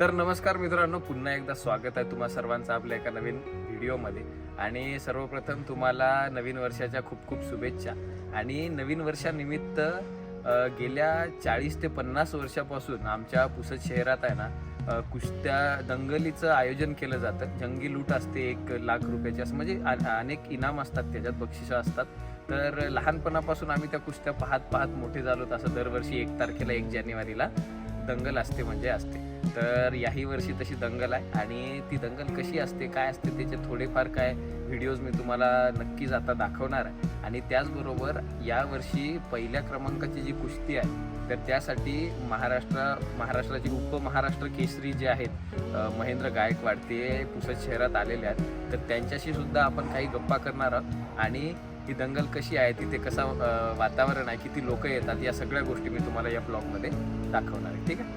तर नमस्कार मित्रांनो पुन्हा एकदा स्वागत आहे तुम्हा सर्वांचं आपल्या एका नवीन व्हिडिओमध्ये. आणि सर्वप्रथम तुम्हाला नवीन वर्षाच्या खूप खूप शुभेच्छा. आणि नवीन वर्षानिमित्त गेल्या चाळीस ते पन्नास वर्षापासून आमच्या पुसद शहरात आहे ना कुस्त्या दंगलीचं आयोजन केलं जातं. जंगी लूट असते एक लाख रुपयाची असं म्हणजे अनेक इनाम असतात त्याच्यात बक्षिसं असतात. तर लहानपणापासून आम्ही त्या कुस्त्या पाहत पाहत मोठे झालो असं दरवर्षी एक तारखेला एक जानेवारीला. दंगल असते म्हणजे असते. तर याही वर्षी तशी दंगल आहे आणि ती दंगल कशी असते काय असते त्याचे थोडेफार काय व्हिडिओज मी तुम्हाला नक्कीच आता दाखवणार आहे. आणि त्याचबरोबर यावर्षी पहिल्या क्रमांकाची जी कुस्ती आहे तर त्यासाठी महाराष्ट्र महाराष्ट्राची उपमहाराष्ट्र केसरी जे आहेत महेंद्र गायकवाड ते पुसद शहरात आलेले आहेत. तर त्यांच्याशी सुद्धा आपण काही गप्पा करणार आहोत. आणि ही दंगल कशी आहे तिथे कसं वातावरण आहे किती लोक येतात या सगळ्या गोष्टी मी तुम्हाला या ब्लॉगमध्ये दाखवणार आहे. ठीक आहे?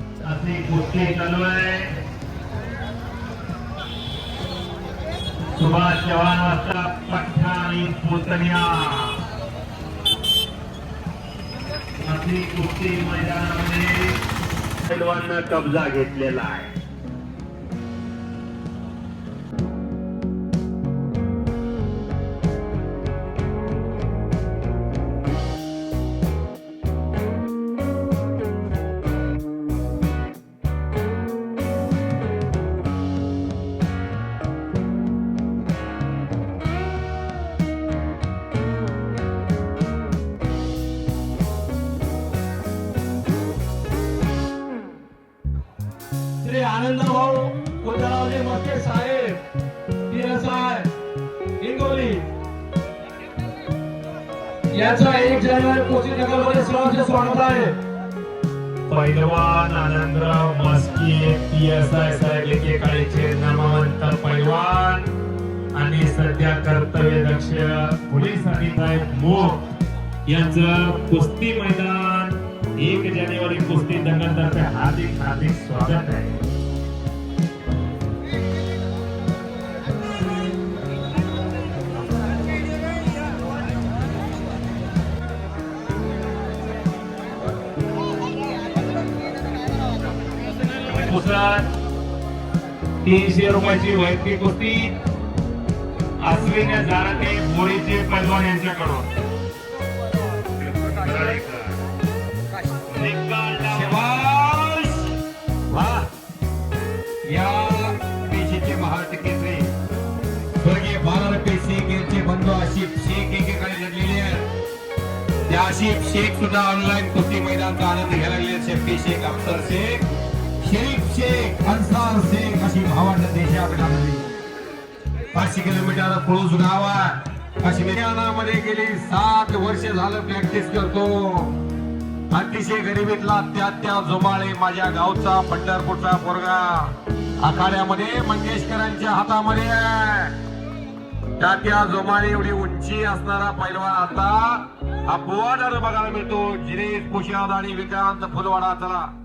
सुभाष चव्हाण वाजता पठ्ठा आणि पोतनिया. आपली कुस्ती मैदानामध्ये पैलवानं कब्जा घेतलेला आहे. श्री आनंदभाऊ कोतरावले मस्के साहेब याचा एक जानेवारी नगरमध्ये सर्वांचे स्वागत आहे पैलवान Anandrao Maski P S I साहेब एकेकाळीचे नामवंत पैलवान आणि सध्या कर्तव्य दक्ष पोलीस अधिकारी मोग यांचं कुस्ती मैदान एक जानेवारी कुस्ती दंगलतर्फे हार्दिक हार्दिक स्वागत आहे पुसद तीनशे रुपयाची वैयक्तिक कुस्ती अश्विन जाणते मोळीचे पैलवान यांच्याकडून. या पेशीचे महाराष्ट्र स्वर्गीय पेशी यांचे बंधू आशिफ शेख एकेकाळी लढलेले आहेत त्या आशिफ शेख सुद्धा ऑनलाईन कुस्ती मैदानचा आनंद घ्यायला लागले आहेत. शेफ्टी शेख अफसर शेख शेख शेख अन्सार शेख अशी भावंड देशात घालली पाचशे किलोमीटर पळूस गावात आहे काश्मीरामध्ये गेली. सात वर्ष झालं प्रॅक्टिस करतो. अतिशय गरिबीतला त्या त्या जोमाळे माझ्या गावचा पंढरपूरचा पोरगा. आखाड्यामध्ये मंगेशकरांच्या हातामध्ये. त्या त्या जोमाळे एवढी उंची असणारा पैलवान आता. हा पोवाडर बघायला मिळतो. जिनेश कुशाद आणि विक्रांत फुलवाडा चला.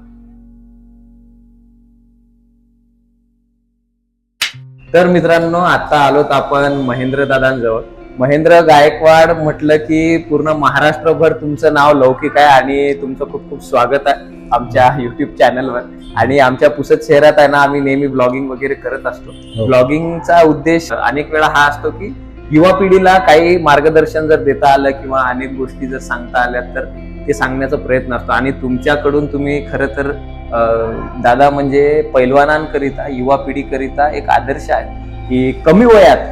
तर मित्रांनो आता आलोत आपण महेंद्र दादांजवळ. महेंद्र गायकवाड म्हटलं की पूर्ण महाराष्ट्रभर तुमचं नाव लौकिक आहे आणि तुमचं खूप खूप स्वागत आहे आमच्या युट्यूब चॅनलवर आणि आमच्या पुसद शहरात आहे ना आम्ही नेहमी ब्लॉगिंग वगैरे करत असतो. ब्लॉगिंगचा उद्देश अनेक वेळा हा असतो की युवा पिढीला काही मार्गदर्शन जर देता आलं किंवा अनेक गोष्टी जर सांगता आल्या तर ते सांगण्याचा प्रयत्न असतो. आणि तुमच्याकडून तुम्ही खरं तर दादा म्हणजे पैलवानांकरिता युवा पिढीकरिता एक आदर्श आहे की कमी वयात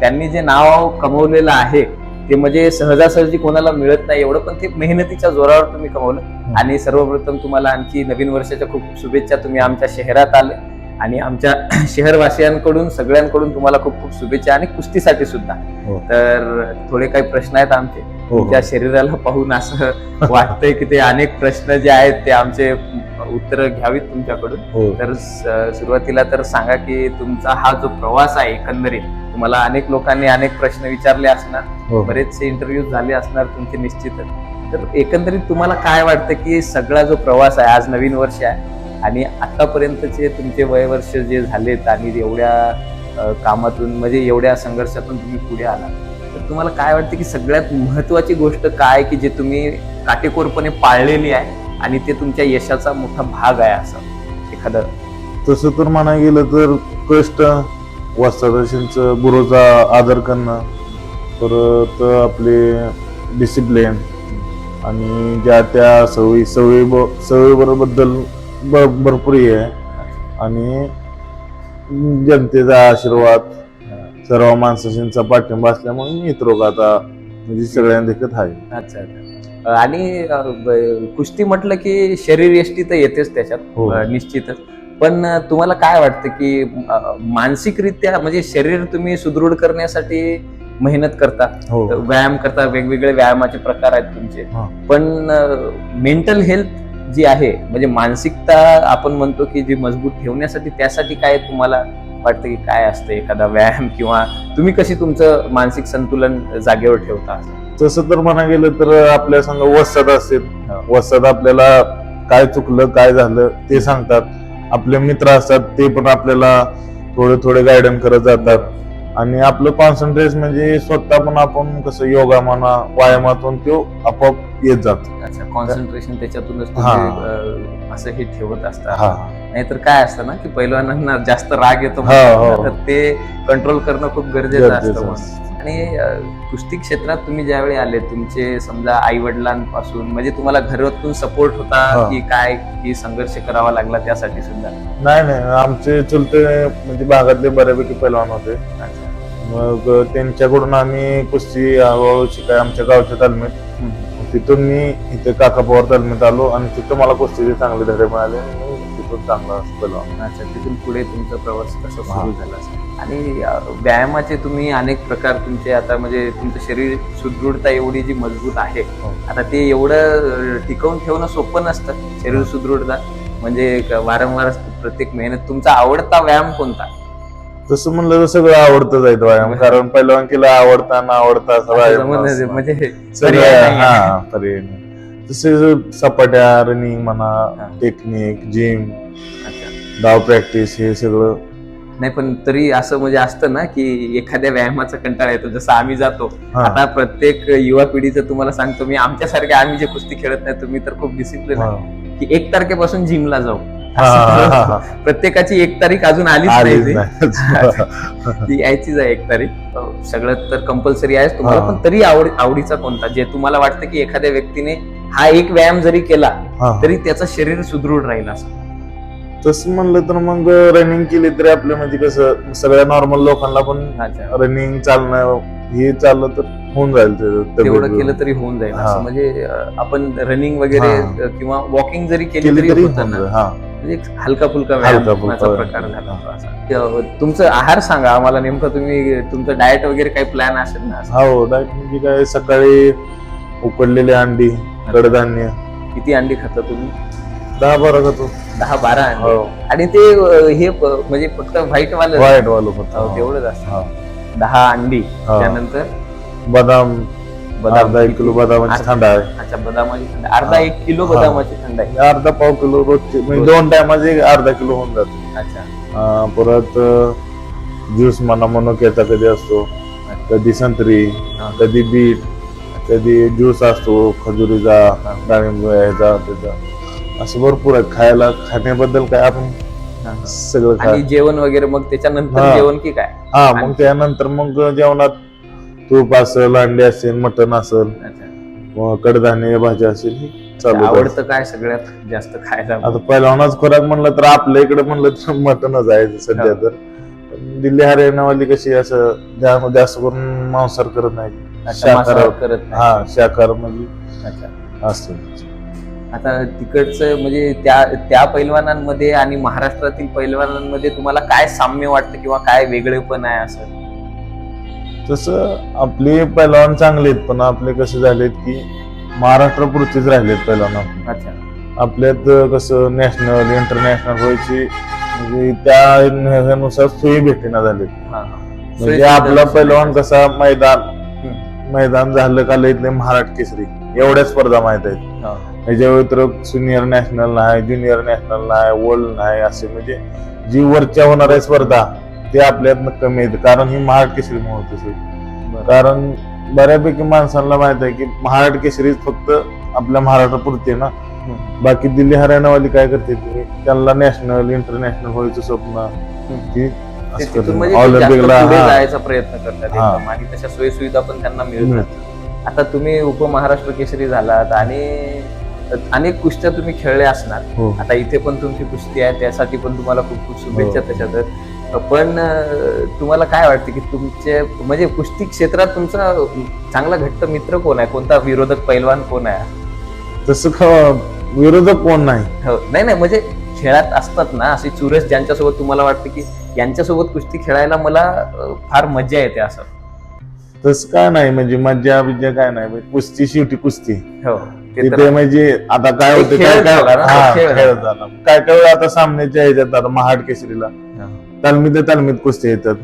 त्यांनी जे नाव कमवलेलं आहे ते म्हणजे सहजासहजी कोणाला मिळत नाही एवढं पण ते मेहनतीच्या जोरावर तुम्ही कमवलं. आणि सर्वप्रथम तुम्हाला आणखी नवीन वर्षाच्या खूप शुभेच्छा. तुम्ही आमच्या शहरात आले. आणि आमच्या शहरवासियांकडून सगळ्यांकडून तुम्हाला खूप खूप शुभेच्छा आणि कुस्तीसाठी सुद्धा. हो. तर थोडे काही प्रश्न आहेत आमचे. हो. तुमच्या शरीराला पाहून असं वाटतंय की ते अनेक प्रश्न जे आहेत ते आमचे उत्तर घ्यावीत तुमच्याकडून. हो. तर सुरुवातीला तर सांगा की तुमचा हा जो प्रवास आहे एकंदरीत तुम्हाला अनेक लोकांनी अनेक प्रश्न विचारले असणार. हो. बरेचसे इंटरव्ह्यू झाले असणार तुमचे निश्चितच. तर एकंदरीत तुम्हाला काय वाटतं की सगळा जो प्रवास आहे आज नवीन वर्ष आहे आणि आत्तापर्यंतचे तुमचे वयवर्ष जे झालेत आणि एवढ्या कामातून म्हणजे एवढ्या संघर्षातून तुम्ही पुढे आला तर तुम्हाला काय वाटतं की सगळ्यात महत्त्वाची गोष्ट काय की जे तुम्ही काटेकोरपणे पाळलेली आहे आणि ते तुमच्या यशाचा मोठा भाग आहे असं एखादं? तसं तर म्हणा गेलं तर कष्ट वस्तादाशींचं गुरुचा आदर करणं परत आपले डिसिप्लिन आणि ज्या त्या सवयी सवयी सवयीबरोबद्दल ब- भरपूर हे आहे. आणि जनतेचा आशीर्वाद सर्व माणसाशींचा पाठिंबा असल्यामुळे मी रोग आता म्हणजे सगळ्यांना देखत आहे. अच्छा अच्छा. आणि अ, ब- कुस्ती म्हटलं की शरीर यष्टी तर येतेच त्याच्यात हो. अ, निश्चितच. पण अ, तुम्हाला काय वाटतं की अ, मानसिकरित्या म्हणजे शरीर तुम्ही सुदृढ करण्यासाठी मेहनत करता हो. व्यायाम करता वेगवेगळे व्यायामाचे प्रकार आहेत तुमचे. हा. पण मेंटल हेल्थ जी आहे म्हणजे मानसिकता आपण म्हणतो की जी मजबूत ठेवण्यासाठी त्यासाठी काय तुम्हाला वाटतं की काय असतं? एखादा व्यायाम किंवा तुम्ही कशी तुमचं मानसिक संतुलन जागेवर ठेवता? तसं तर म्हणा गेलं तर आपल्या संग वस्ताद असतील. हो. वस्ताद आपल्याला काय चुकलं काय झालं ते सांगतात. आपले मित्र असतात ते पण आपल्याला थोडे थोडे गायडन करत जातात. आणि आपलं कॉन्सन्ट्रेट म्हणजे स्वतः पण आपण कसं योगा म्हणा व्यायामातून तो आपोआप येत जातो अच्छा कॉन्सन्ट्रेशन त्याच्यातूनच. तुम्ही, असं हे ठेवत असता हा नाहीतर काय असतं ना की पैलवानांना जास्त राग येतो हा, हो. तर ते कंट्रोल करणं खूप गरजेचं. असतं. आणि कुस्ती क्षेत्रात तुम्ही ज्यावेळी आले तुमचे समजा आई वडिलांपासून म्हणजे तुम्हाला घरातून सपोर्ट होता. की काय की संघर्ष करावा लागला त्यासाठी सुद्धा? नाही नाही. आमचे चुलते म्हणजे भागातले बऱ्यापैकी पैलवान होते. मग त्यांच्याकडून आम्ही कुस्ती हळूहळू शिकाय आमच्या गावच्या तालमीत. तिथून मी इथे काका पवार तालमीत आलो आणि तिथं मला कुस्तीचे चांगले धडे मिळाले तिथून चांगला पैलवान. अच्छा. तिथून पुढे तुमचा प्रवास कसा. सुरू झाला असेल? आणि व्यायामाचे तुम्ही अनेक प्रकार तुमचे आता म्हणजे तुमचं शरीर सुदृढता एवढी जी मजबूत आहे हो. आता ते एवढं टिकवून ठेवणं सोपं नसतं शरीर सुदृढता म्हणजे वारंवार प्रत्येक मेहनत तुमचा आवडता व्यायाम कोणता तसं म्हणलं तर सगळं आवडतं जायचं व्यायाम कारण पहिलवानकीला आवडता ना आवडता म्हणजे. म्हणजे. हा. तसे सपाट्या रनिंग. म्हणा टेक्निक जिम. डाव प्रॅक्टिस हे सगळं नाही पण तरी असं म्हणजे असतं ना की एखाद्या व्यायामाचा कंटाळा येतो जसं आम्ही जातो हा. आता प्रत्येक युवा पिढीचं तुम्हाला सांगतो मी आमच्यासारखे आम्ही जे कुस्ती खेळत नाही तुम्ही तर खूप डिसिप्लिन हा. की एक तारखेपासून जिमला जाऊ हा, हा, हा, हा. प्रत्येकाची एक तारीख अजून आलीच आलीच नाही नाही. ती यायचीच आहे एक तारीख अं, सगळं तर कंपल्सरी आहेच तुम्हाला हा. पण तरी आवड आवडीचा कोणता जे तुम्हाला वाटतं की एखाद्या व्यक्तीने हा एक व्यायाम जरी केला हा. तरी त्याचं शरीर सुदृढ राहील असं तसं म्हणलं तर मग रनिंग केली तरी आपलं म्हणजे कसं सगळ्या नॉर्मल लोकांना पण अच्छा रनिंग चालणं हे चाललं तर होऊन जाईल तब्येत तेवढं केलं तरी होऊन जाईल हा. असं म्हणजे अं, आपण रनिंग वगैरे हा. अं, किंवा वॉकिंग जरी केली केली तरी तरी होतं होऊन ना जाईल. हा म्हणजे एक हलका फुलका व्यायामाचा प्रकार. झाला होता असा. अं, तुमचं आहार सांगा आम्हाला नेमकं तुम्ही तुमचं डाएट वगैरे काही प्लॅन असेल ना असं? हो डायट म्हणजे काय सकाळी उकडलेली अंडी कडधान्य किती अंडी खाता तुम्ही दहा बारा खातो दहा बारा हो. आणि ते अं, हे प- म्हणजे फक्त व्हाईट वालं वाईट वालो फक्त हो, तेवढंच असतं. हा. दहा अंडी हा. त्यानंतर बदाम. बदाम. अर्धा एक किलो बदामाची अर्धा- थंड आहे. अच्छा बदामाची थंड अर्धा हा. एक किलो हा. बदामाची थंड आहे. अर्धा पाव किलो रोजचे म्हणजे रोज. दोन टायमाचे अर्धा किलो होऊन जाते. अच्छा. अं, परत ज्यूस म्हणा मनोक्याचा कधी असतो कधी संत्री हा. कधी बीट कधी ज्यूस असतो खजुरीचा डाळिंब ह्याचा त्याचा. असं भरपूर आहे खायला खाण्याबद्दल काय आपण. सगळं आणि खाय जेवण वगैरे मग त्याच्यानंतर हा. जेवण की काय हा मग त्यानंतर मग जेवणात तूप असेल अंडे असेल मटण असेल अच्छा. मग कडधान्य भाजी असेल हे चालू. आवडतं काय सगळ्यात जास्त खायला आता पहिलवानाच खोराक म्हणलं तर आपल्या इकडे म्हणलं तर मटणच आहे सध्या. तर पण दिल्ली हरियाणावाली कशी असं जा- जास्त करून मांसाहार करत नाही अच्छा, शाकाहार करत नाही. हा शाकाहार म्हणजे अच्छा. असतं आता तिकडचं म्हणजे त्या त्या पैलवानांमध्ये आणि महाराष्ट्रातील पैलवानांमध्ये तुम्हाला काय साम्य वाटतं किंवा काय वेगळेपण आहे असं? तसं आपले पैलवान चांगले आहेत पण आपले कसे झालेत की महाराष्ट्रापुरतेच राहिलेत पैलवान. अच्छा. आपल्यात कसं नॅशनल इंटरनॅशनल व्हायची म्हणजे त्या ह्यानुसार सोयी भेटेना झाले. म्हणजे आपला पैलवान कसा मैदान मैदान झालं का इथले महाराष्ट्र केसरी. एवढ्या स्पर्धा माहीत आहेत. हा. ह्याच्या व्यतिरिक्त सिनियर नॅशनल नाही ज्युनियर नॅशनल नाही वर्ल्ड नाही असे म्हणजे जी वरच्या होणाऱ्या स्पर्धा ते आपल्यातनं कमी आहेत कारण ही महाराष्ट्र केसरी म्हणून होते. कारण बऱ्यापैकी माणसांना माहीत आहे की महाराष्ट्र केसरी फक्त आपल्या महाराष्ट्रापुरते ना. बाकी दिल्ली हरियाणावाली काय करते ती त्यांना नॅशनल इंटरनॅशनल व्हायचं स्वप्न ती. म्हणजे. जायचा प्रयत्न करतात आणि तशा सोयीसुविधा पण त्यांना मिळतात मिळतं. आता तुम्ही उपमहाराष्ट्र केसरी झालात आणि अनेक कुस्त्या तुम्ही खेळले असणार. हो. आता इथे पण तुमची कुस्ती आहे त्यासाठी पण तुम्हाला खूप खूप शुभेच्छा हो. त्याच्यात पण तुम्हाला काय वाटतं की तुमचे म्हणजे कुस्ती क्षेत्रात तुमचा चांगला घट्ट मित्र कोण आहे? कोणता विरोधक पैलवान कोण आहे? तसं विरोधक कोण नाही? हो, नाही नाही म्हणजे खेळात असतात ना असे चुरस ज्यांच्यासोबत तुम्हाला वाटतं की यांच्यासोबत कुस्ती खेळायला मला फार मजा येते असं. तसं काय नाही म्हणजे मज्जा बिज्जा काय नाही कुस्ती शेवटी कुस्ती. हो. तिथे म्हणजे आता काय होतं काय काय हा, खेळ झाला. काय काय वेळा आता सामन्याच्या ह्याच्यात आता महाड केसरीला? तालमीत तालमीत कुस्ती येतात.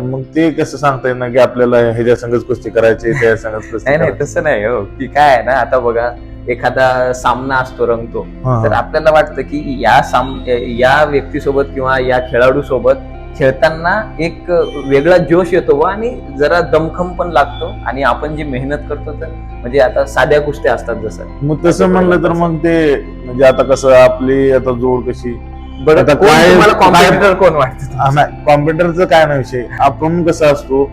मग ते कसं सांगता येईल ना की आपल्याला ह्याच्या संगच कुस्ती करायची त्या संगच कुस्ती नाही नाही करायची. तसं नाही हो की काय आहे ना आता बघा एखादा सामना असतो रंगतो हा, तर हा. आपल्याला वाटतं की या साम या व्यक्तीसोबत किंवा या खेळाडू सोबत खेळताना एक वेगळा जोश येतो व आणि जरा दमखम पण लागतो आणि आपण जी मेहनत करतो तर म्हणजे आता साध्या कुस्त्या असतात जसं. मग तसं म्हणलं तर मग ते म्हणजे आता कसं आपली आता जोड कशी? बरं आता कोण वाटतं? कॉम्प्युटरचं काय नाही विषय. आपण कसं असतो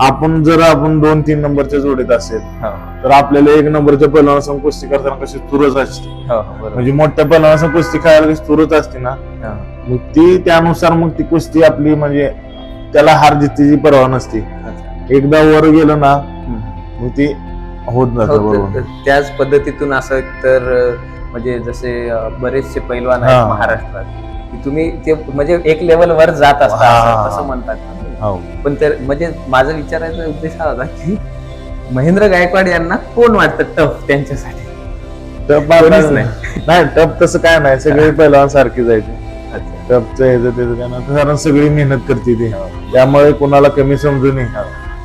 आपण जर आपण दोन तीन नंबरच्या जोडीत असेल तर आपल्याला एक नंबरच्या पहिलवानासंग कुस्ती करताना कशी तुरच असते म्हणजे मोठ्या पहिलवानासंग कुस्ती खेळायला कशी तुरच असते ना मग ती त्यानुसार मग ती कुस्ती आपली म्हणजे त्याला हार जितीची पर्वा नसते. एकदा वर गेलं ना. मग ती होत हो, बरोबर त्याच पद्धतीतून असं तर म्हणजे जसे बरेचसे पैलवान आहेत. महाराष्ट्रात तुम्ही ते म्हणजे एक लेवल वर जात असता. असं- म्हणतात. हो पण तर म्हणजे माझा विचारायचा उद्देश हा होता की महेंद्र गायकवाड यांना कोण वाटतं टफ त्यांच्यासाठी टप कोणीच नाही. नाही टप तसं काय नाही सगळे पहिलवान सारखे जायचे टपचं ह्याचं त्याचं काय नाही कारण सगळी मेहनत करते ती त्यामुळे कोणाला कमी समजू नये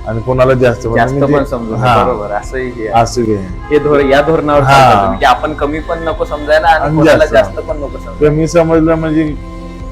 आणि कोणाला जास्त जास्त म्हणजे पण समजून हा. बरोबर असंही हे आहे. असं. हे धोर या धोरणावर हा. तुम्ही की आपण कमी पण नको समजायला आणि आणि कोणाला जास्त. जास्त पण नको समजायला कमी समजलं म्हणजे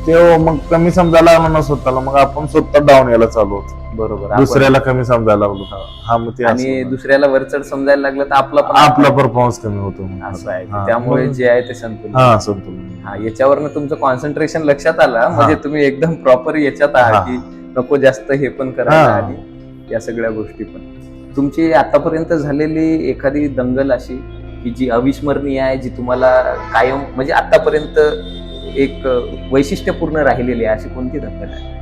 ते मग कमी समजायला लागलो ना स्वतःला मग आपण स्वतः डाऊन यायला चालू होतो बरोबर आपण- दुसऱ्याला कमी समजायला लागलो हा मग ते आणि असं. दुसऱ्याला वरचढ समजायला लागलं तर आपला पण आपला परफॉर्मन्स कमी होतो मग. असं आहे हा. त्यामुळे जे आहे ते संतुलन हा संतुलन हा याच्यावरनं तुमचं कॉन्सन्ट्रेशन लक्षात आलं म्हणजे तुम्ही एकदम प्रॉपर याच्यात आहात हा. की नको जास्त हे पण करायला हा. आणि या सगळ्या गोष्टी पण तुमची आतापर्यंत झालेली एखादी दंगल अशी की जी अविस्मरणीय आहे जी तुम्हाला कायम म्हणजे आतापर्यंत एक वैशिष्ट्यपूर्ण राहिलेली आहे अशी कोणती दंगल आहे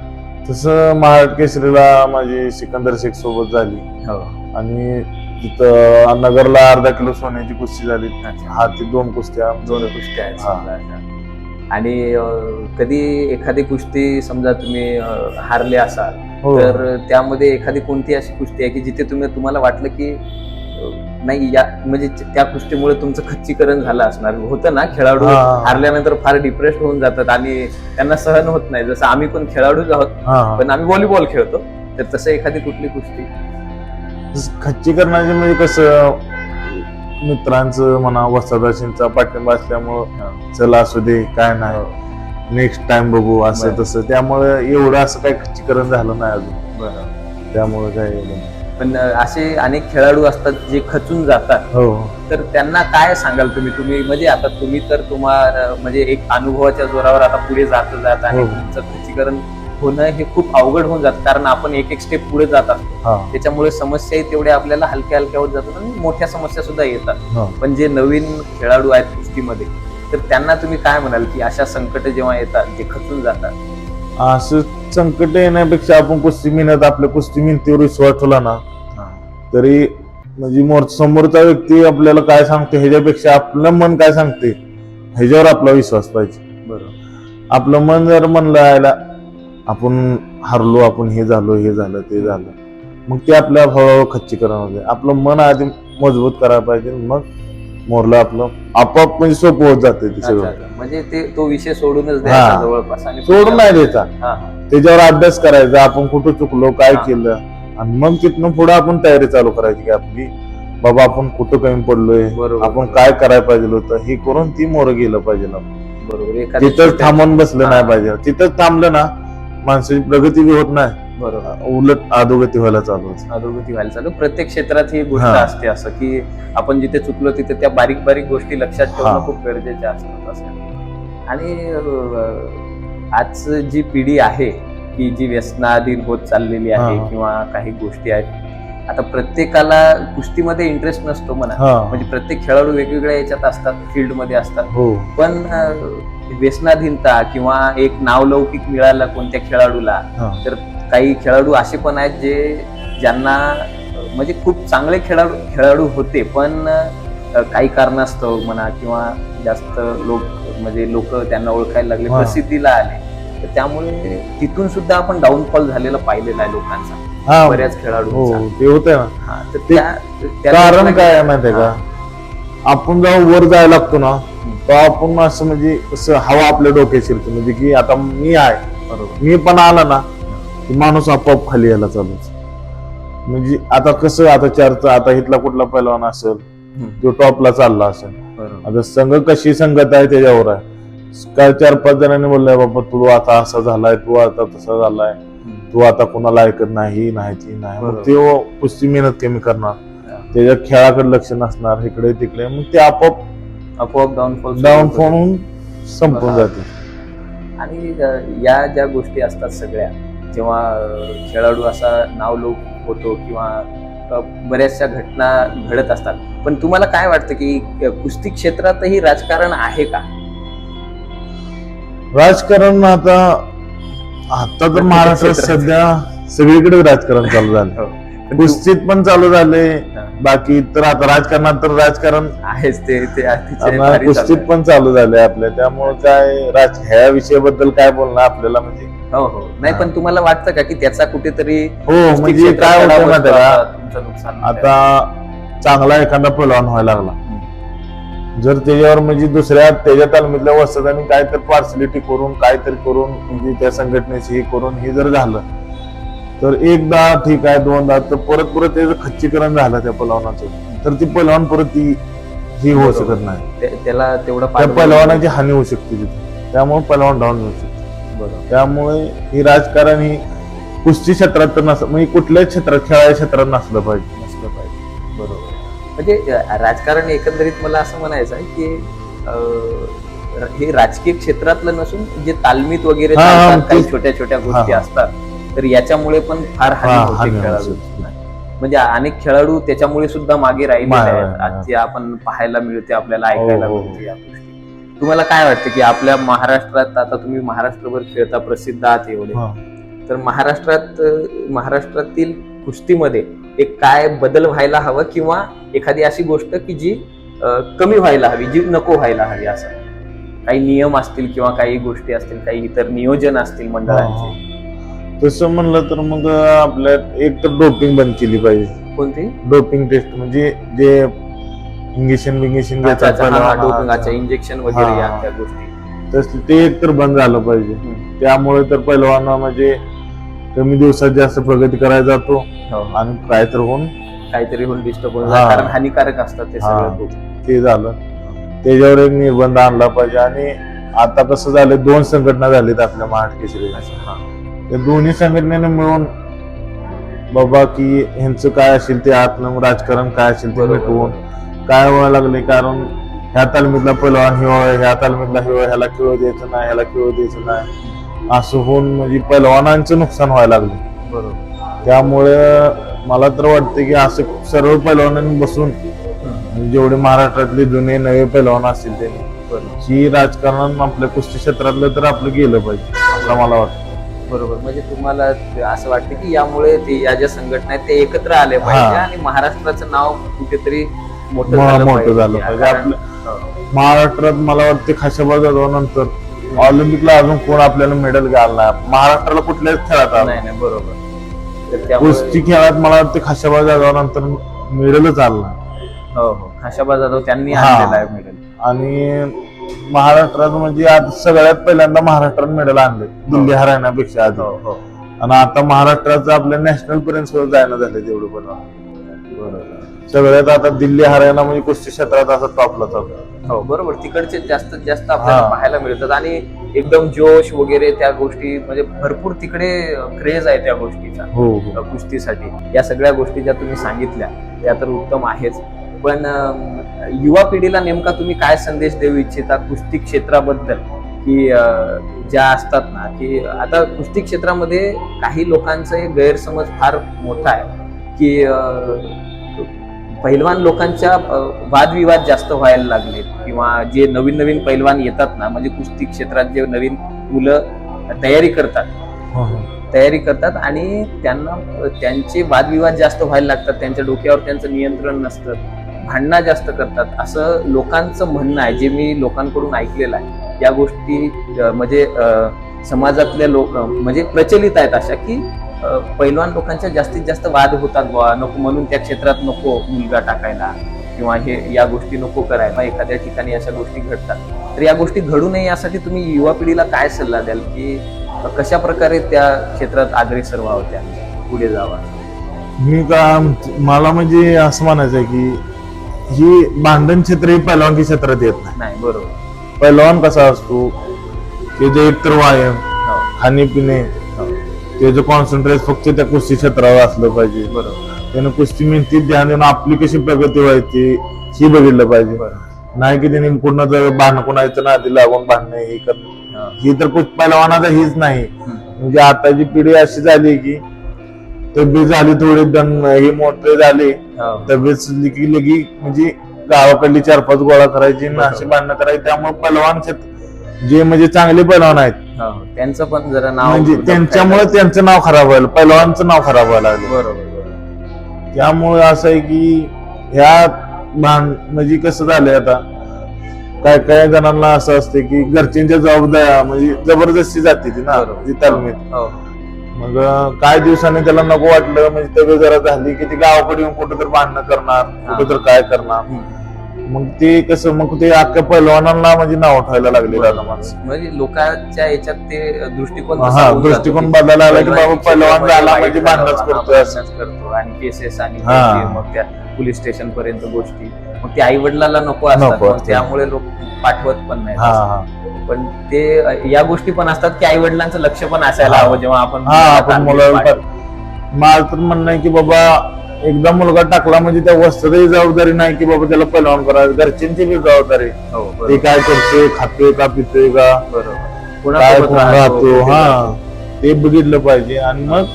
तसं महाराज केसरीला माझी सिकंदर शेख सोबत झाली हो आणि तिथं नगरला अर्धा किलो सोन्याची कुस्ती झाली. हा ती दोन कुस्त्या दोन कुस्त्या आहेत हा. समजा अशा. आणि अं, कधी एखादी कुस्ती समजा तुम्ही अं, हारले असाल हो तर त्यामध्ये एखादी कोणती अशी कुस्ती आहे की जिथे तुम्ही तुम्हाला वाटलं की अं, नाही या म्हणजे त्या कुस्तीमुळे तुमचं खच्चीकरण झालं असणार. होतं ना खेळाडू हा. हारल्यानंतर फार डिप्रेस होऊन जातात आणि त्यांना सहन होत नाही. जसं आम्ही पण खेळाडूच आहोत हा. हा. पण आम्ही व्हॉलीबॉल खेळतो. तर तसं एखादी कुठली कुस्ती? खच्ची करण्याचे म्हणजे कसं मित्रांचं म्हणा वस्तादाशींचा पाठिंबा असल्यामुळं चला असू दे काय नाही. नेक्स्ट टाइम बघू असं. तसं. त्यामुळे एवढं असं काही खच्चीकरण झालं नाही अजून. त्यामुळे काय एवढं. पण असे अनेक खेळाडू असतात जे खचून जातात. हो. तर त्यांना काय सांगाल तुम्ही? तुम्ही म्हणजे आता तुम्ही तर तुम्हाला म्हणजे एक अनुभवाच्या जोरावर आता पुढे जात जात आणि हो. तुमचं खच्चीकरण होणं हे खूप अवघड होऊन जातं. कारण आपण एक एक स्टेप पुढे जात असतो हा. त्याच्यामुळे समस्याही तेवढ्या आपल्याला हलक्या हलक्या होत जातात आणि मोठ्या समस्या सुद्धा येतात. हा. पण जे नवीन खेळाडू आहेत कुस्तीमध्ये तर त्यांना तुम्ही काय म्हणाल की अशा संकट जेव्हा येतात जे खचून जातात? असं संकट येण्यापेक्षा आपण कुस्ती मेहनत आपल्या कुस्ती मेहनतीवर विश्वास ठेवला ना तरी म्हणजे मोर समोरचा व्यक्ती आपल्याला काय सांगतो ह्याच्यापेक्षा आपलं मन काय सांगते ह्याच्यावर आपला विश्वास पाहिजे बरोबर आपलं मन जर म्हणलं यायला आपण हरलो आपण हे झालो हे झालं ते झालं मग ते आपल्या हळूहळू खच्चीकरण होते आपलं मन आधी मजबूत करायला पाहिजे मग मोरलं आपलं आपोआप म्हणजे सोपं होत जाते ते सगळं. म्हणजे ते तो विषय सोडूनच द्यायचा. जवळपास आणि सोडून नाही द्यायचा त्याच्यावर अभ्यास करायचा आपण कुठं चुकलो काय. केलं आणि मग तिथनं पुढे आपण तयारी चालू करायची की आपली बाबा आपण कुठं कमी पडलोय आपण काय करायला पाहिजे होतं हे करून ती मोर गेलं पाहिजे. बरोबर तिथंच थांबून बसलं. नाही पाहिजे तिथंच थांबलं ना माणसाची प्रगती बी होत नाही बरोबर उलट अधोगती व्हायला चालू. अधोगती व्हायला चालू प्रत्येक क्षेत्रात ही गोष्ट. असते असं की आपण जिथे चुकलो तिथे त्या बारीक बारीक गोष्टी लक्षात. ठेवणं खूप गरजेच्या असतात असं आणि आज जी पिढी आहे की जी व्यसनाधीन होत चाललेली आहे हा. किंवा काही गोष्टी आहेत. आता प्रत्येकाला कुस्तीमध्ये इंटरेस्ट नसतो म्हणा. हा. म्हणजे प्रत्येक खेळाडू वेगवेगळ्या याच्यात असतात फील्डमध्ये असतात. हो. पण अं, व्यसनाधीनता किंवा एक नावलौकिक मिळाला कोणत्या खेळाडूला हा. तर काही खेळाडू असे पण आहेत जे ज्यांना अं, म्हणजे खूप चांगले खेळाडू खेळाडू होते पण अं, काही कारणास्तव म्हणा किंवा जास्त लोक म्हणजे लोक त्यांना ओळखायला लागले हा. प्रसिद्धीला आले. तर त्यामुळे तिथून सुद्धा आपण डाऊनफॉल झालेला पाहिलेला आहे लोकांचा. हा. बऱ्याच हो खेळाडूंचा ते होतंय ना. हा, ते कारण काय माहितीये का? आपण जेव्हा वर जायला लागतो ना तेव्हा आपण असं म्हणजे असं हवा आपल्या डोक्यात शिरते. म्हणजे की आता मी आहे. बरोबर. मी पण आला ना की माणूस आपोआप खाली यायला चालू म्हणजे आता कसं आता चर्चा आता इथला कुठला पैलवान असेल तो टॉपला चालला असेल. आता संघ कशी संगत आहे त्याच्यावर आहे. काय चार पाच जणांनी बोललाय बाबा तू आता असा झालाय तू आता तसा झालाय. तू आता कोणाला ऐकत नाही नाही ती नाही. मग. ते कुस्ती मेहनत कमी करणार. त्याच्या खेळाकडे लक्ष नसणार इकडे तिकडे. मग ते आपोआप आपोआप डाऊनफॉल डाऊनफॉल होऊन संपून. जाते. आणि या ज्या गोष्टी असतात सगळ्या जेव्हा खेळाडू असा नावलोक होतो किंवा बऱ्याचशा घटना घडत असतात. पण तुम्हाला काय वाटतं की कुस्ती क्षेत्रातही राजकारण आहे का? राजकारण आता आता तर महाराष्ट्रात. सध्या सगळीकडे राजकारण चालू झालं तू- कुस्तीत पण चालू झाले हा. बाकी तर आता राजकारणात तर राजकारण आहेच ते कुस्तीत. पण चालू झाले आपल्या त्यामुळे काय राज ह्या विषयाबद्दल काय बोलणं आपल्याला म्हणजे? हो हो. नाही पण तुम्हाला वाटतं का की त्याचा कुठेतरी हो म्हणजे काय होतं नुकसान होतंय. आता चांगला एखादा पैलवान व्हायला लागला. जर त्याच्यावर म्हणजे दुसऱ्या त्याच्या तालमीतल्या वस्तादांनी काहीतरी पार्सलिटी करून काहीतरी करून म्हणजे त्या संघटनेशी हे करून हे जर झालं तर एकदा ठीक आहे दोनदा तर परत परत त्याचं खच्चीकरण झालं त्या पलवानाचं. तर ती पलवान परत ती ही होऊ. शकत नाही. त्याला तेवढं त्या पलवानाची हानी होऊ शकते तिथे. त्यामुळे पलवान डाऊन होऊ शकते. बरोबर. त्यामुळे ही राजकारण ही कुस्ती क्षेत्रात तर नसतं म्हणजे कुठल्याच क्षेत्रात खेळाच्या क्षेत्रात नसलं पाहिजे. नसलं पाहिजे. बरोबर. म्हणजे राजकारण एकंदरीत मला असं म्हणायचं आहे की हे राजकीय क्षेत्रातलं नसून जे तालमीत वगैरे काही. छोट्या छोट्या गोष्टी. असतात तर याच्यामुळे पण फार हानी होते. म्हणजे अनेक खेळाडू त्याच्यामुळे सुद्धा मागे आहेत राहिले. आज जे आपण पाहायला मिळते आपल्याला हो, ऐकायला हो, हो. मिळते या गोष्टी तुम्हाला काय वाटतं की आपल्या महाराष्ट्रात आता तुम्ही महाराष्ट्रभर खेळता प्रसिद्ध आहात एवढे. तर महाराष्ट्रात महाराष्ट्रातील कुस्तीमध्ये एक काय बदल व्हायला हवं किंवा एखादी अशी गोष्ट की जी कमी व्हायला हवी जी नको व्हायला हवी असं. काही नियम असतील किंवा काही गोष्टी असतील काही इतर नियोजन असतील मंडळांचे. तसं म्हणलं तर मग आपल्या एक तर डोपिंग बंद केली पाहिजे. कोणती? डोपिंग टेस्ट म्हणजे जे इंजेक्शन बिंजेक्शन अच्छा, अच्छा, हा, हा, घेतात डोपिंगाच्या इंजेक्शन वगैरे हा. या त्या गोष्टी. तसं ते एक तर बंद झालं पाहिजे. त्यामुळे तर पहिलवाना म्हणजे कमी दिवसात जास्त प्रगती करायला जातो हो. आणि काय तर होऊन काहीतरी होऊन डिस्टर्ब होऊन हा. कारण हानिकारक असतात ते हा. सगळं खूप. ते झालं त्याच्यावर एक निर्बंध आणला पाहिजे आणि आता कसं झालं दोन संघटना झालीत आपल्या महाराष्ट्र केसरी हा. त्या दोन्ही संघटनेने मिळून बाबा की ह्यांचं काय असेल ते आतलं राजकारण काय असेल ते बरोबर. मिटवून काय व्हायला लागले कारण ह्या तालमीतला पैलवान हिव ह्या तालमीतला हिव ह्याला खेळू द्यायचं नाही ह्याला खेळू द्यायचं नाही असं होऊन म्हणजे पैलवानांचं नुकसान व्हायला लागले बरोबर त्यामुळे मला तर वाटतं की असं सर्व पैलवानांनी बसून जेवढे महाराष्ट्रातले जुने नवे पैलवान असतील त्यांनी बरोबर ही राजकारण आपल्या कुस्ती क्षेत्रातलं तर आपलं गेलं पाहिजे असं मला वाटतं बरोबर म्हणजे तुम्हाला ते असं वाटतं की यामुळे ते या ज्या संघटना आहेत ते एकत्र आले पाहिजे. आणि महाराष्ट्राचं नाव कुठेतरी मोठं झालं पाहिजे. हो. महाराष्ट्रात मला वाटते खाशाबा जाधव नंतर ऑलिम्पिकला अजून कोण आपल्याला मेडल घालणार. महाराष्ट्राला कुठल्याच खेळात आलं. नाही नाही बरोबर. कुस्ती खेळात मला वाटते खाशाबा जाधव नंतर मेडलच आलं. हो हो. खाशाबा जाधव त्यांनी हा. आणलेला आहे मेडल. आणि महाराष्ट्रात म्हणजे आज सगळ्यात पहिल्यांदा महाराष्ट्रात मेडल आणले दिल्ली हरियाणापेक्षा आधी. हो हो. आणि आता महाराष्ट्राचं आपल्या नॅशनल पर्यंत जायला झाले तेवढं पण. बरोबर. सगळ्यात आता दिल्ली हरियाणा म्हणजे कुस्ती क्षेत्रात असं टॉपला चालू हो बरोबर. तिकडचे जास्तीत जास्त आपल्याला. पाहायला मिळतात आणि एकदम जोश वगैरे त्या गोष्टी म्हणजे भरपूर तिकडे क्रेज आहे त्या गोष्टीचा. हो हो. कुस्तीसाठी. या सगळ्या गोष्टी ज्या तुम्ही सांगितल्या त्या तर उत्तम आहेच. पण युवा पिढीला नेमका तुम्ही काय संदेश देऊ इच्छिता कुस्ती क्षेत्राबद्दल? की ज्या असतात ना की आता कुस्ती क्षेत्रामध्ये काही लोकांचा गैरसमज फार मोठा आहे. की पहिलवान लोकांच्या वादविवाद जास्त व्हायला लागलेत. किंवा जे नवीन नवीन पैलवान येतात ना म्हणजे कुस्ती क्षेत्रात जे नवीन मुलं तयारी करतात. हो, हो. तयारी करतात आणि त्यांना त्यांचे वादविवाद जास्त व्हायला लागतात. त्यांच्या डोक्यावर त्यांचं नियंत्रण नसतं. भांडणं जास्त करतात. असं लोकांचं म्हणणं आहे जे मी लोकांकडून ऐकलेलं आहे. या गोष्टी म्हणजे समाजातल्या लोक म्हणजे प्रचलित आहेत अशा की पैलवान लोकांच्या जास्तीत जास्त वाद होतात बुवा. नको म्हणून त्या क्षेत्रात नको मुलगा टाकायला किंवा हे या गोष्टी नको करायला. एखाद्या ठिकाणी अशा गोष्टी घडतात. तर या गोष्टी घडू नये यासाठी तुम्ही युवा पिढीला काय सल्ला द्याल? की कशा प्रकारे त्या क्षेत्रात अग्रेसर व्हावं त्या? पुढे जावा. मी का मला म्हणजे असं म्हणायचं आहे की ही भांडण क्षेत्र ही पैलवानकी क्षेत्रात येत नाही. बरोबर. पैलवान कसा असतो? त्याचे एकतर व्यायाम हो, खाणे हो, त्याचं कॉन्सन्ट्रेट फक्त त्या कुस्ती क्षेत्रावर असलं पाहिजे. बरोबर. त्यानं कुस्ती मेहनतीत ध्यान देऊन आपली कशी प्रगती व्हायची ही बघितलं पाहिजे. नाही की त्यांनी पूर्ण जर भांडण कोणाचं नादी लागून भांडणं हे करणं हो, तर कुछ पैलवानाचा हीच नाही. म्हणजे आताची पिढी अशी झाली की तब्येत झाली थोडी हे मोठे झाले तब्येत लगी म्हणजे गावाकडली चार पाच गोळा करायची अशी भांडणं करायची. त्यामुळे पैलवान क्षेत्र जे म्हणजे चांगले पैलवान आहेत. हो, त्यांचं पण जरा नाव म्हणजे त्यांच्यामुळे त्यांचं नाव खराब व्हायला पैलवानचं नाव खराब व्हायला लागलं. बरोबर बरोबर. त्यामुळे असं आहे की ह्या भांड म्हणजे कसं झालंय आता काय काय जणांना असं असते की घरच्यांच्या जबाबदाऱ्या म्हणजे जबरदस्ती जाते ती ना बरोबर. ती तालमीत. हो, मग अं, काय दिवसांनी त्याला नको वाटलं म्हणजे तब्येत जरा झाली की ती गावाकडे येऊन कुठं तर भांडणं करणार कुठं तर काय करणार. हम्म. मग ते कसं मग ते अख्ख्या पैलवानांना म्हणजे नाव ठेवायला लागले माणसं म्हणजे लोकांच्या याच्यात ते दृष्टिकोन हा. दृष्टिकोन बदलायला लागला की बाबा पैलवान झाला म्हणजे भांडणच करतोय असं करतो आणि केसेस आणि हा. गोष्टी, मग त्या पोलीस स्टेशन पर्यंत गोष्टी मग ते आई वडिलांना नको असतात नको मग असतात. त्यामुळे लोक पाठवत पण नाही हा पण ते अ, या गोष्टी पण असतात की आई वडिलांचं लक्ष पण असायला हा. हवं जेव्हा आपण हा आपण तालमीत मुलाला पाठवतो. माझं तर म्हणणं आहे की बाबा एकदा मुलगा टाकला म्हणजे त्या वस्त्राची जबाबदारी नाही की बाबा त्याला पैलवान करायचं घरच्यांची बी जबाबदारी. हो ते काय करतोय? खातोय का पितोय का? काय राहतो, हा. ते बघितलं पाहिजे. आणि मग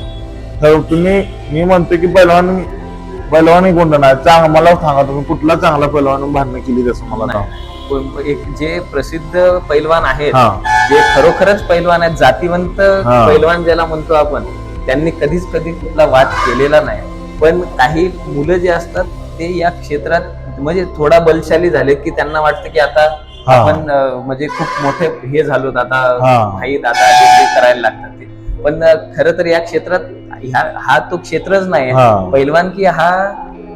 ठरव तुम्ही मी म्हणतो की पैलवान पैलवानी कोणतं नाही. चांग मला सांगा तुम्ही कुठला चांगला पैलवान भांडणं केली तसं मला सांगा. एक जे प्रसिद्ध पैलवान आहेत जे खरोखरच पैलवान आहेत जातीवंत. पैलवान ज्याला म्हणतो आपण त्यांनी कधीच कधी कुठला वाद केलेला नाही. पण काही मुलं जे असतात ते या क्षेत्रात म्हणजे थोडा बलशाली झाले की त्यांना वाटतं की आता. आपण म्हणजे खूप मोठे हे आता. माहीत आता हे ते करायला लागतात ते पण खरं तर या क्षेत्रात हा तो क्षेत्रच नाही हा. पैलवान की हा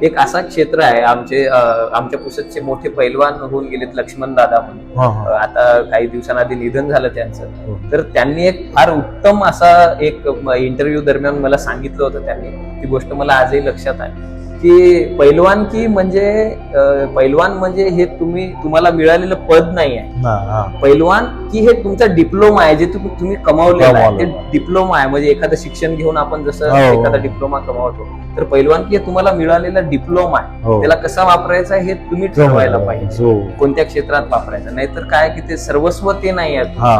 एक असा क्षेत्र आहे आमचे आमच्या पुसदचे मोठे पैलवान होऊन गेलेत लक्ष्मण दादा म्हणून. आता काही दिवसांआधी निधन झालं त्यांचं हो. तर त्यांनी एक फार उत्तम असा एक इंटरव्ह्यू दरम्यान मला सांगितलं होतं त्यांनी ती गोष्ट मला आजही लक्षात आहे की पैलवान की म्हणजे पैलवान म्हणजे हे तुम्ही तुम्हाला मिळालेलं पद नाही आहे हा, हा. पैलवान की हे तुमचा डिप्लोमा आहे जे तुम्ही कमावलेलं आहे ते. डिप्लोमा आहे म्हणजे एखादं शिक्षण घेऊन आपण जसं हो. एखादा डिप्लोमा कमावतो तर पैलवान की हे तुम्हाला मिळालेला डिप्लोमा आहे हो. त्याला कसा वापरायचा हे तुम्ही ठरवायला पाहिजे हो. कोणत्या क्षेत्रात वापरायचं नाहीतर काय की ते सर्वस्व ते नाही आहे हा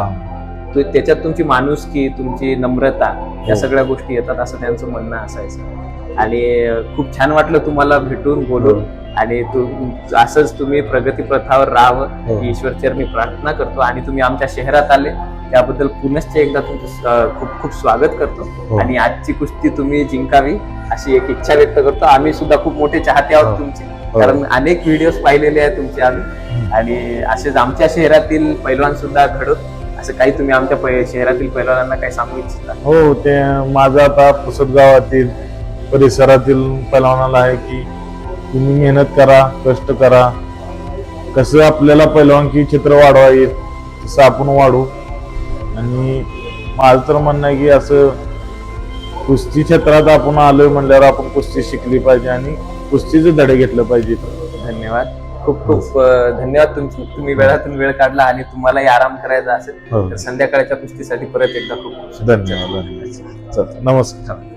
त्याच्यात तुमची माणुसकी तुमची नम्रता या हो. सगळ्या गोष्टी येतात असं त्यांचं म्हणणं असायचं आणि खूप छान वाटलं तुम्हाला भेटून बोलून आणि तू असंच तुम्ही प्रगती पथावर राहावं हो. ही ईश्वर चरणी प्रार्थना करतो आणि तुम्ही आमच्या शहरात आले त्याबद्दल पुनश्च एकदा तुमचं खूप खूप स्वागत करतो हो. आणि आजची कुस्ती तुम्ही जिंकावी अशी एक इच्छा व्यक्त करतो आम्ही सुद्धा खूप मोठे चाहते आहोत हो. तुमचे हो. कारण अनेक व्हिडिओज पाहिलेले आहेत तुमचे आम्ही आणि असेच आमच्या शहरातील पैलवान सुद्धा घडत असं काही तुम्ही आमच्या पै- शहरातील पैलवानांना काही सांगू इच्छिता? हो ते माझं आता पुसद गावातील परिसरातील पैलवानाला आहे की तुम्ही मेहनत करा कष्ट करा. कसं आपल्याला पैलवानकी चित्र वाढवा येईल तसं आपण वाढू. आणि माझं तर म्हणणं आहे की असं कुस्ती क्षेत्रात आपण आलोय म्हणल्यावर आपण कुस्ती शिकली पाहिजे आणि कुस्तीचे धडे घेतलं पाहिजे धन्यवाद. खूप खूप धन्यवाद तुमची तुम्ही वेळातून वेळ काढला आणि तुम्हालाही आराम करायचा असेल हो. तर संध्याकाळच्या कुस्तीसाठी परत एकदा खूप खूप धन्यवाद धन्यवाद. चल नमस्कार.